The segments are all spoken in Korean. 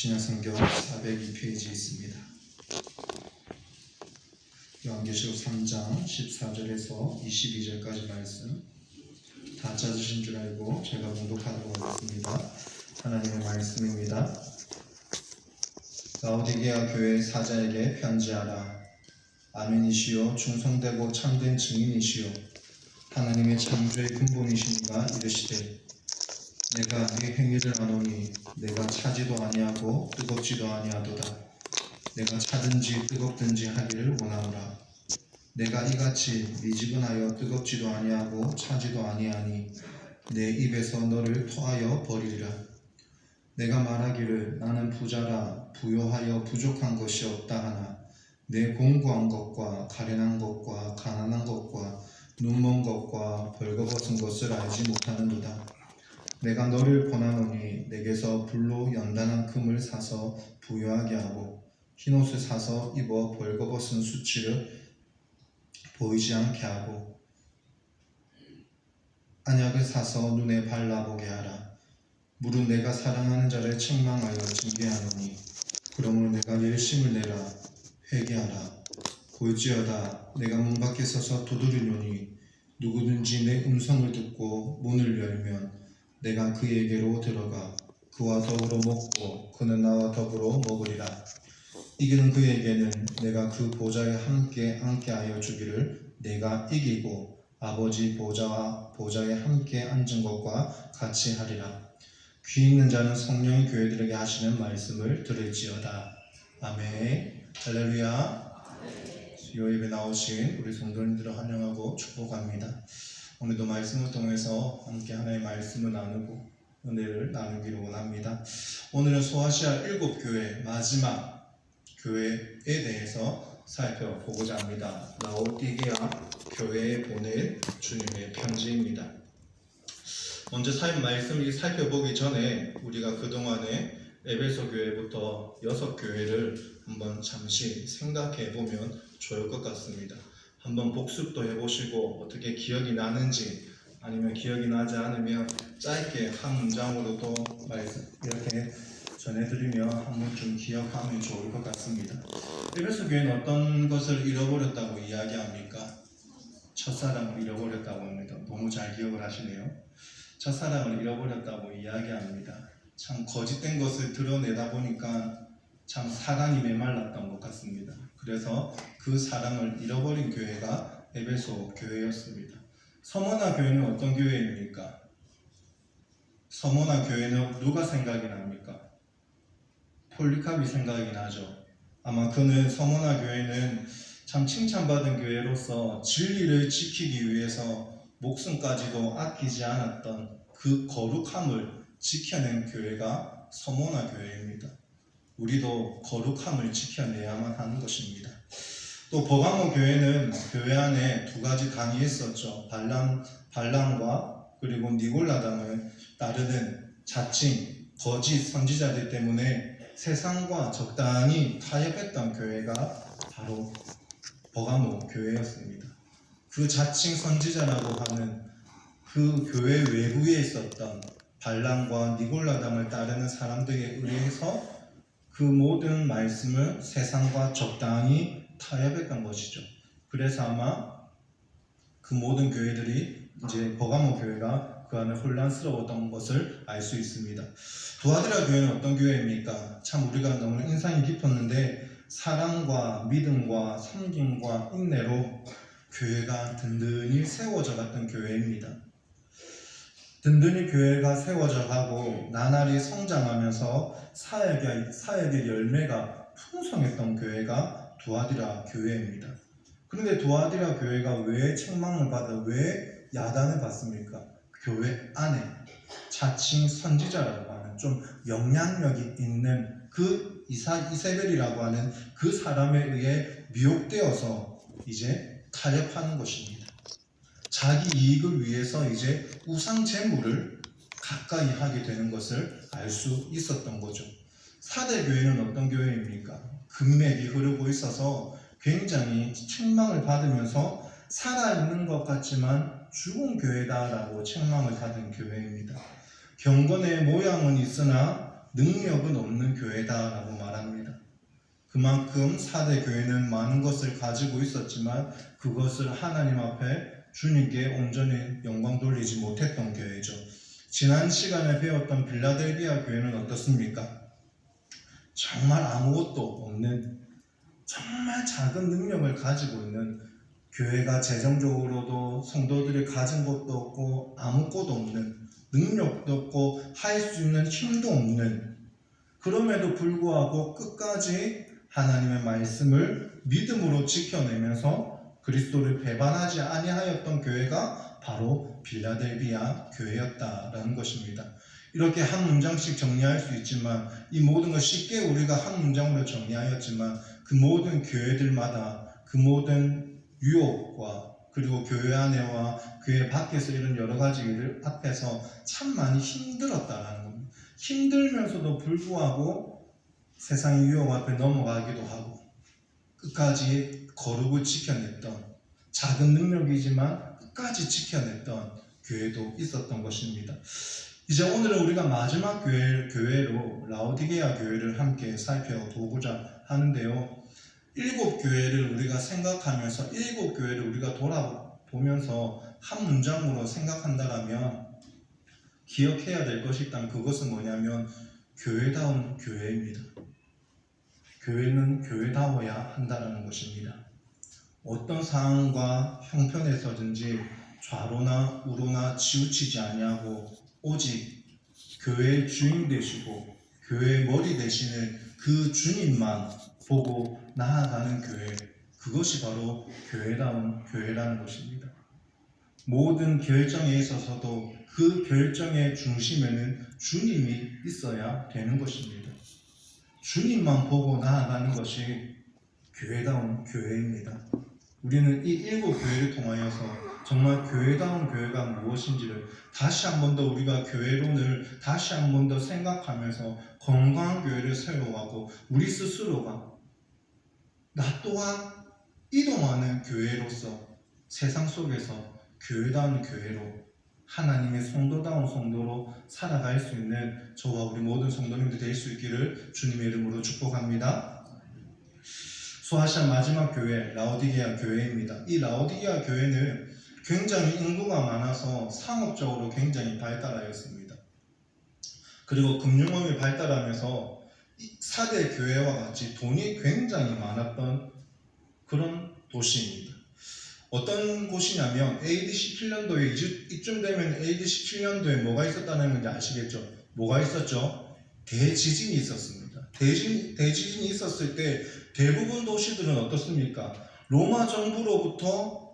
신약성경 402페이지 있습니다. 요한계시록 3장 14절에서 22절까지 말씀 다 찾으신 줄 알고 제가 공독하도록 하겠습니다. 하나님의 말씀입니다. 라오디게아 교회 사자에게 편지하라. 아멘이시요 충성되고 참된 증인이시요 하나님의 창조의 근본이시니가 이르시되 내가 네 행위를 아노니 내가 차지도 아니하고 뜨겁지도 아니하도다. 내가 차든지 뜨겁든지 하기를 원하노라. 내가 이같이 미지근하여 뜨겁지도 아니하고 차지도 아니하니 내 입에서 너를 토하여 버리리라. 내가 말하기를 나는 부자라 부요하여 부족한 것이 없다 하나 내 공고한 것과 가련한 것과 가난한 것과 눈먼 것과 벌거벗은 것을 알지 못하는도다 내가 너를 권하노니 내게서 불로 연단한 금을 사서 부유하게 하고 흰옷을 사서 입어 벌거벗은 수치를 보이지 않게 하고 안약을 사서 눈에 발라보게 하라. 물은 내가 사랑하는 자를 책망하여 징계하노니 그러므로 내가 열심을 내라. 회개하라. 볼지어다. 내가 문 밖에 서서 두드리노니 누구든지 내 음성을 듣고 문을 열면 내가 그에게로 들어가 그와 더불어 먹고 그는 나와 더불어 먹으리라. 이기는 그에게는 내가 그 보좌에 함께 앉게 하여 주기를 내가 이기고 아버지 보좌와 보좌에 함께 앉은 것과 같이 하리라. 귀 있는 자는 성령이 교회들에게 하시는 말씀을 들을지어다. 아멘. 할렐루야. 수요 예배 나오신 우리 성도님들을 환영하고 축복합니다 오늘도 말씀을 통해서 함께 하나의 말씀을 나누고 은혜를 나누기를 원합니다. 오늘은 소아시아 일곱 교회 마지막 교회에 대해서 살펴보고자 합니다. 라오디게아 교회에 보낼 주님의 편지입니다. 먼저 사인 말씀을 살펴보기 전에 우리가 그동안에 에베소 교회부터 여섯 교회를 한번 잠시 생각해 보면 좋을 것 같습니다. 한번 복습도 해보시고 어떻게 기억이 나는지 아니면 기억이 나지 않으면 짧게 한 문장으로도 이렇게 전해드리며 한번 좀 기억하면 좋을 것 같습니다. 에베소 교회는 어떤 것을 잃어버렸다고 이야기합니까? 첫사랑을 잃어버렸다고 합니다. 너무 잘 기억을 하시네요. 첫사랑을 잃어버렸다고 이야기합니다. 참 거짓된 것을 드러내다 보니까 참 사랑이 메말랐던 것 같습니다. 그래서 그 사랑을 잃어버린 교회가 에베소 교회였습니다. 서머나 교회는 어떤 교회입니까? 서머나 교회는 누가 생각이 납니까? 폴리캅이 생각이 나죠. 아마 그는 서머나 교회는 참 칭찬받은 교회로서 진리를 지키기 위해서 목숨까지도 아끼지 않았던 그 거룩함을 지켜낸 교회가 서머나 교회입니다. 우리도 거룩함을 지켜내야만 하는 것입니다. 또 버가모 교회는 교회 안에 두 가지 당이 있었죠. 발람 발람과 그리고 니골라당을 따르는 자칭 거짓 선지자들 때문에 세상과 적당히 타협했던 교회가 바로 버가모 교회였습니다. 그 자칭 선지자라고 하는 그 교회 외부에 있었던 발람과 니골라당을 따르는 사람들에 의해서 그 모든 말씀을 세상과 적당히 타협했던 것이죠. 그래서 아마 그 모든 교회들이 이제 버가모 교회가 그 안에 혼란스러웠던 것을 알 수 있습니다. 두아드라 교회는 어떤 교회입니까? 참 우리가 너무 인상이 깊었는데 사랑과 믿음과 섬김과 인내로 교회가 든든히 세워져 갔던 교회입니다. 든든히 교회가 세워져 가고 나날이 성장하면서 사역의, 사역의 열매가 풍성했던 교회가 두아디라 교회입니다. 그런데 두아디라 교회가 왜 책망을 받아 왜 야단을 받습니까? 교회 안에 자칭 선지자라고 하는 좀 영향력이 있는 그 이사 이세벨이라고 하는 그 사람에 의해 미혹되어서 이제 타협하는 것입니다. 자기 이익을 위해서 이제 우상 제물을 가까이 하게 되는 것을 알 수 있었던 거죠. 사대 교회는 어떤 교회입니까? 금맥이 흐르고 있어서 굉장히 책망을 받으면서 살아있는 것 같지만 죽은 교회다라고 책망을 받은 교회입니다. 경건의 모양은 있으나 능력은 없는 교회다라고 말합니다. 그만큼 사대 교회는 많은 것을 가지고 있었지만 그것을 하나님 앞에 주님께 온전히 영광 돌리지 못했던 교회죠. 지난 시간에 배웠던 빌라델비아 교회는 어떻습니까? 정말 아무것도 없는 정말 작은 능력을 가지고 있는 교회가 재정적으로도 성도들이 가진 것도 없고 아무것도 없는 능력도 없고 할 수 있는 힘도 없는 그럼에도 불구하고 끝까지 하나님의 말씀을 믿음으로 지켜내면서 그리스도를 배반하지 아니하였던 교회가 바로 빌라델비아 교회였다라는 것입니다. 이렇게 한 문장씩 정리할 수 있지만 이 모든 것 쉽게 우리가 한 문장으로 정리하였지만 그 모든 교회들마다 그 모든 유혹과 그리고 교회 안에와 교회 밖에서 이런 여러 가지 일을 앞에서 참 많이 힘들었다라는 겁니다. 힘들면서도 불구하고 세상의 유혹 앞에 넘어가기도 하고 끝까지 거룩을 지켜냈던 작은 능력이지만 끝까지 지켜냈던 교회도 있었던 것입니다. 이제 오늘은 우리가 마지막 교회, 교회로 라오디게아 교회를 함께 살펴보고자 하는데요. 일곱 교회를 우리가 생각하면서 일곱 교회를 우리가 돌아보면서 한 문장으로 생각한다라면 기억해야 될 것이 있다면 그것은 뭐냐면 교회다운 교회입니다. 교회는 교회다워야 한다는 것입니다. 어떤 상황과 형편에서든지 좌로나 우로나 치우치지 아니하고 오직 교회의 주인 되시고 교회의 머리 되시는 그 주님만 보고 나아가는 교회 그것이 바로 교회다운 교회라는 것입니다. 모든 결정에 있어서도 그 결정의 중심에는 주님이 있어야 되는 것입니다. 주님만 보고 나아가는 것이 교회다운 교회입니다. 우리는 이 일곱 교회를 통하여서 정말 교회다운 교회가 무엇인지를 다시 한 번 더 우리가 교회론을 다시 한 번 더 생각하면서 건강한 교회를 세워가고 우리 스스로가 나 또한 이동하는 교회로서 세상 속에서 교회다운 교회로 하나님의 성도다운 성도로 살아갈 수 있는 저와 우리 모든 성도님들 될 수 있기를 주님의 이름으로 축복합니다. 소아시아 마지막 교회 라오디게아 교회입니다. 이 라오디게아 교회는 굉장히 인구가 많아서 상업적으로 굉장히 발달하였습니다. 그리고 금융업이 발달하면서 4대 교회와 같이 돈이 굉장히 많았던 그런 도시입니다. 어떤 곳이냐면 AD 17년도에 이쯤 되면 AD 17년도에 뭐가 있었다는 건지 아시겠죠? 뭐가 있었죠? 대지진이 있었습니다. 대지진, 대지진이 있었을 때 대부분 도시들은 어떻습니까? 로마 정부로부터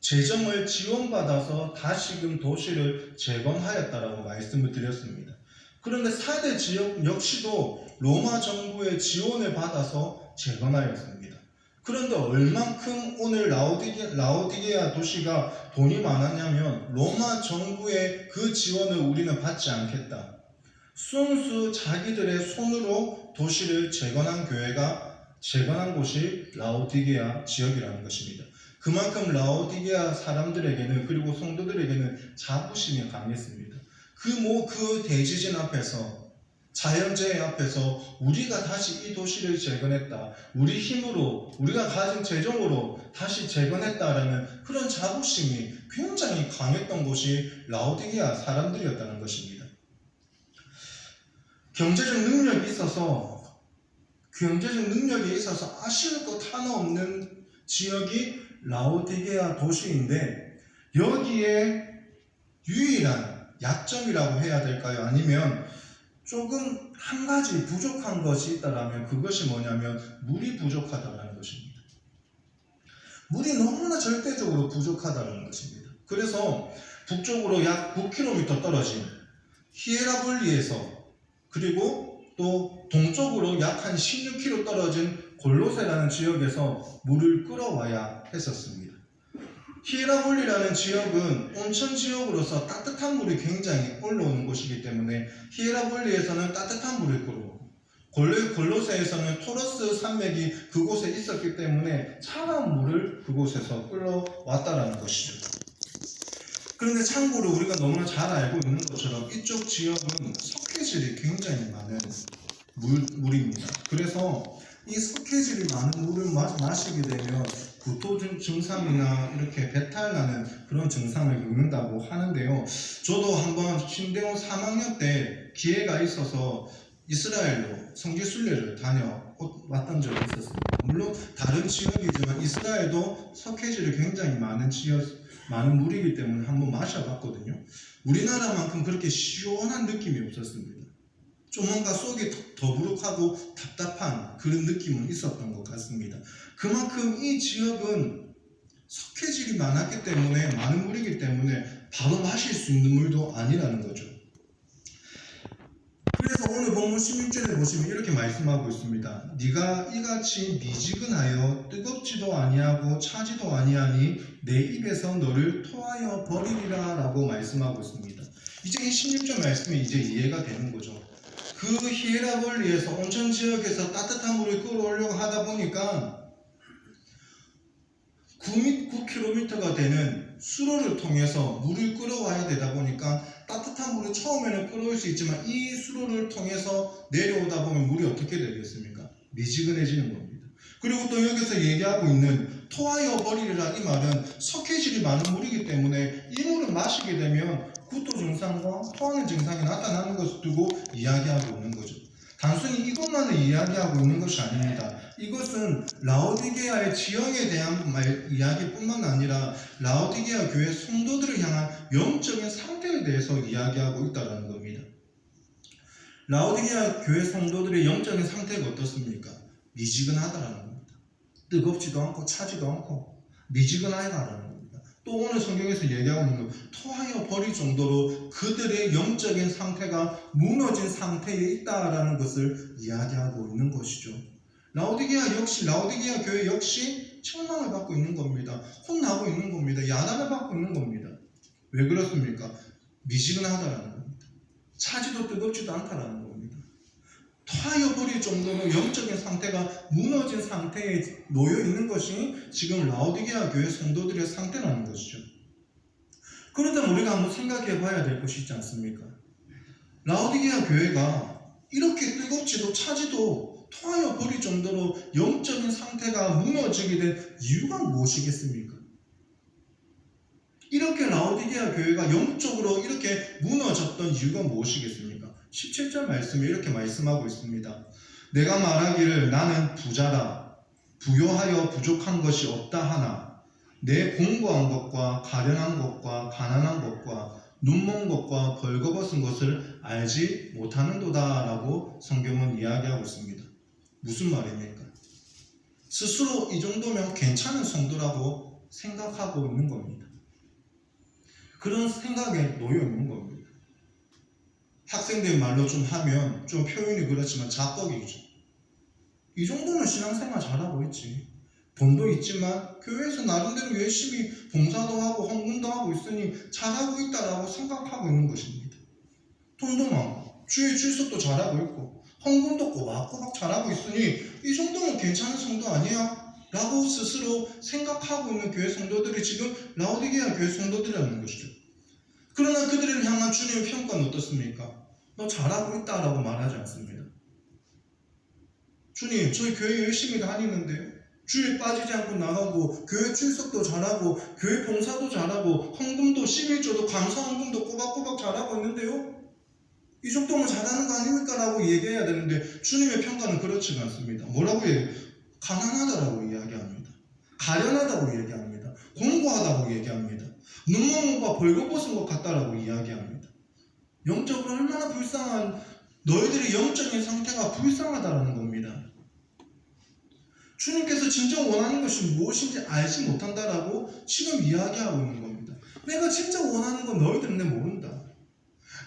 재정을 지원받아서 다시금 도시를 재건하였다라고 말씀을 드렸습니다. 그런데 4대 지역 역시도 로마 정부의 지원을 받아서 재건하였습니다. 그런데 얼만큼 오늘 라오디게아 도시가 돈이 많았냐면 로마 정부의 그 지원을 우리는 받지 않겠다. 순수 자기들의 손으로 도시를 재건한 교회가 재건한 곳이 라오디게아 지역이라는 것입니다. 그만큼 라오디게아 사람들에게는 그리고 성도들에게는 자부심이 강했습니다. 그 뭐 그 대지진 앞에서 자연재해 앞에서 우리가 다시 이 도시를 재건했다. 우리 힘으로 우리가 가진 재정으로 다시 재건했다라는 그런 자부심이 굉장히 강했던 곳이 라오디게아 사람들이었다는 것입니다. 경제적 능력이 있어서 경제적 능력이 있어서 아쉬울 것 하나 없는 지역이 라오디게아 도시인데 여기에 유일한 약점이라고 해야 될까요? 아니면 조금 한 가지 부족한 것이 있다라면 그것이 뭐냐면 물이 부족하다는 것입니다. 물이 너무나 절대적으로 부족하다는 것입니다. 그래서 북쪽으로 약 9km 떨어진 히에라볼리에서 그리고 또 동쪽으로 약 한 16km 떨어진 골로세라는 지역에서 물을 끌어와야 했었습니다. 히에라볼리라는 지역은 온천 지역으로서 따뜻한 물이 굉장히 올라오는 곳이기 때문에 히에라볼리에서는 따뜻한 물을 골로, 골로세에서는 토러스 산맥이 그곳에 있었기 때문에 차가운 물을 그곳에서 끌어왔다라는 것이죠. 그런데 참고로 우리가 너무나 잘 알고 있는 것처럼 이쪽 지역은 석회질이 굉장히 많은 물, 물입니다. 그래서 이 석회질이 많은 물을 마, 마시게 되면 구토 증- 증상이나 이렇게 배탈 나는 그런 증상을 겪는다고 하는데요. 저도 한번 신대원 3학년 때 기회가 있어서 이스라엘로 성지 순례를 다녀왔던 적이 있었습니다. 물론 다른 지역이지만 이스라엘도 석회질이 굉장히 많은 지역, 많은 물이기 때문에 한번 마셔봤거든요. 우리나라만큼 그렇게 시원한 느낌이 없었습니다. 좀 뭔가 속이 더- 더부룩하고 답답한 그런 느낌은 있었던 것 같습니다. 그만큼 이 지역은 석회질이 많았기 때문에 많은 물이기 때문에 바로 마실 수 있는 물도 아니라는 거죠. 그래서 오늘 본문 16절에 보시면 이렇게 말씀하고 있습니다. 네가 이같이 미지근하여 뜨겁지도 아니하고 차지도 아니하니 내 입에서 너를 토하여 버리리라 라고 말씀하고 있습니다. 이제 이 16절 말씀이 이제 이해가 되는 거죠. 그 히에라볼리에서 온천 지역에서 따뜻한 물을 끌어오려고 하다 보니까 9, 9km가 되는 수로를 통해서 물을 끌어와야 되다 보니까 따뜻한 물을 처음에는 끌어올 수 있지만 이 수로를 통해서 내려오다 보면 물이 어떻게 되겠습니까? 미지근해지는 겁니다. 그리고 또 여기서 얘기하고 있는 토하여 버리리라 이 말은 석회질이 많은 물이기 때문에 이 물을 마시게 되면 구토 증상과 토하는 증상이 나타나는 것을 두고 이야기하고 있는 거죠. 단순히 이것만을 이야기하고 있는 것이 아닙니다. 이것은 라오디게아의 지형에 대한 말, 이야기뿐만 아니라 라오디게아 교회 성도들을 향한 영적인 상태에 대해서 이야기하고 있다는 겁니다. 라오디게아 교회 성도들의 영적인 상태가 어떻습니까? 미지근하다라는 겁니다. 뜨겁지도 않고 차지도 않고 미지근하다라는 겁니다. 또 오늘 성경에서 얘기하고 있는 거 토하여 버릴 정도로 그들의 영적인 상태가 무너진 상태에 있다라는 것을 이야기하고 있는 것이죠. 라오디게아 역시 라오디게아 교회 역시 책망을 받고 있는 겁니다. 혼나고 있는 겁니다. 야단을 받고 있는 겁니다. 왜 그렇습니까? 미지근하다라는 겁니다. 차지도 뜨겁지도 않다라는 겁니다. 버릴 정도로 영적인 상태가 무너진 상태에 놓여 있는 것이 지금 라오디게아 교회 성도들의 상태라는 것이죠. 그렇다면 우리가 한번 생각해 봐야 될 것이 있지 않습니까? 라오디게아 교회가 이렇게 뜨겁지도 차지도 토하여 버릴 정도로 영적인 상태가 무너지게 된 이유가 무엇이겠습니까? 이렇게 라오디게아 교회가 영적으로 이렇게 무너졌던 이유가 무엇이겠습니까? 17절 말씀에 이렇게 말씀하고 있습니다. 내가 말하기를 나는 부자라 부요하여 부족한 것이 없다 하나 내 공고한 것과 가련한 것과 가난한 것과 눈먼 것과 벌거벗은 것을 알지 못하는도다라고 성경은 이야기하고 있습니다. 무슨 말입니까? 스스로 이 정도면 괜찮은 성도라고 생각하고 있는 겁니다. 그런 생각에 놓여 있는 겁니다. 학생들 말로 좀 하면 좀 표현이 그렇지만 자뻑이죠. 이 정도면 신앙생활 잘하고 있지. 돈도 있지만 교회에서 나름대로 열심히 봉사도 하고 헌금도 하고 있으니 잘하고 있다라고 생각하고 있는 것입니다. 돈도 많고 주의 출석도 잘하고 있고 헌금도 꼬박꼬박 잘하고 있으니 이 정도면 괜찮은 성도 아니야? 라고 스스로 생각하고 있는 교회 성도들이 지금 라오디게아 교회 성도들이라는 것이죠. 그러나 그들을 향한 주님의 평가는 어떻습니까? 너 잘하고 있다라고 말하지 않습니다. 주님, 저희 교회 열심히 다니는데요. 주일 빠지지 않고 나가고 교회 출석도 잘하고 교회 봉사도 잘하고 헌금도 11조도 감사 헌금도 꼬박꼬박 잘하고 있는데요. 이 정도면 잘하는 거 아닙니까? 라고 얘기해야 되는데 주님의 평가는 그렇지가 않습니다. 뭐라고 얘기? 가난하다라고 이야기합니다. 가련하다고 얘기합니다. 공고하다고 얘기합니다. 눈먼 것과 벌거벗은 것 같다라고 이야기합니다. 영적으로 얼마나 불쌍한 너희들의 영적인 상태가 불쌍하다라는 겁니다. 주님께서 진정 원하는 것이 무엇인지 알지 못한다라고 지금 이야기하고 있는 겁니다. 내가 진짜 원하는 건 너희들은 내 모른다.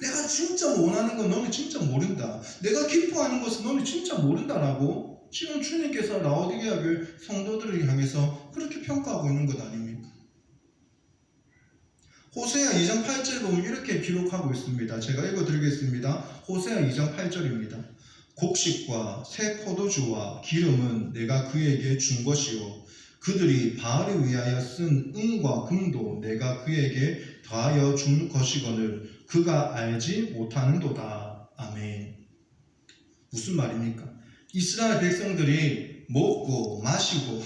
내가 진짜 원하는 건 너는 진짜 모른다. 내가 기뻐하는 것은 너는 진짜 모른다라고 지금 주님께서 라오디게아 교회 성도들을 향해서 그렇게 평가하고 있는 것 아닙니까? 호세아 2장 8절 보면 이렇게 기록하고 있습니다. 제가 읽어드리겠습니다. 호세아 2장 8절입니다. 곡식과 새 포도주와 기름은 내가 그에게 준 것이요. 그들이 바을을 위하여 쓴 은과 금도 내가 그에게 더하여 준 것이거늘 그가 알지 못하는도다. 아멘. 무슨 말입니까? 이스라엘 백성들이 먹고 마시고